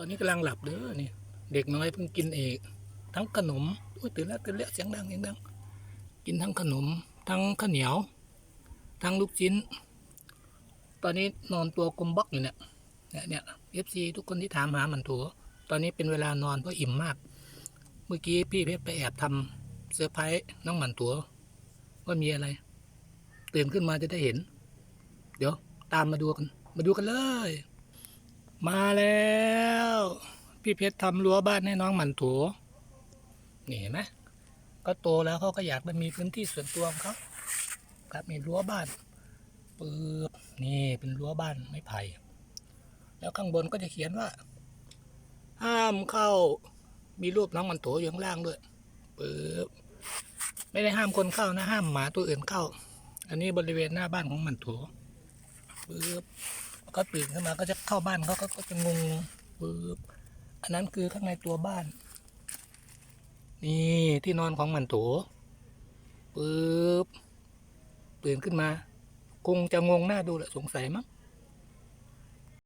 ตอนนี้กำลังหลับเด้อนี่เด็กน้อยเพิ่งกินเอกทั้งขนมโอ้ยตื่นแล้วตื่นแล้วเสียงดังเสียงดังกินทั้งขนม ทั้งข้าวเหนียว ทั้งลูกชิ้น ตอนนี้นอนตัวกลมบล็อกอยู่เนี่ยเนี่ยเนี่ยเอฟซีทุกคนที่ถามหามันถัวตอนนี้เป็นเวลานอนเพราะอิ่มมาก เมื่อกี้พี่เพชรไปแอบทำเซอร์ไพรส์น้องหมันตัวว่ามีอะไร ตื่นขึ้นมาจะได้เห็น เดี๋ยวตามมาดูกัน มาดูกันเลย มาแล้ว พี่เพชรทำรั้วบ้านให้น้องหมันถัวนี่เห็นไหมก็โตแล้วเขาก็อยากได้มีพื้นที่ส่วนตัวของเขาครับมีรั้วบ้านปืบนี่เป็นรั้วบ้านไม้ไผ่แล้วข้างบนก็จะเขียนว่า ห้ามเข้ามีรูปน้องมันโถอยู่ข้างล่างด้วยปึ๊บไม่ได้ห้ามคนเข้านะ ห้ามหมาตัวอื่นเข้า อันนี้บริเวณหน้าบ้านของมันโถปึ๊บ ก็ตื่นขึ้นมาก็จะเข้าบ้านเขาก็ก็จะงงปึ๊บอันนั้นคือข้างในตัวบ้าน นี่ที่นอนของมันโถปึ๊บตื่นขึ้นมา คงจะงงหน้าดูแหละสงสัยมั้ง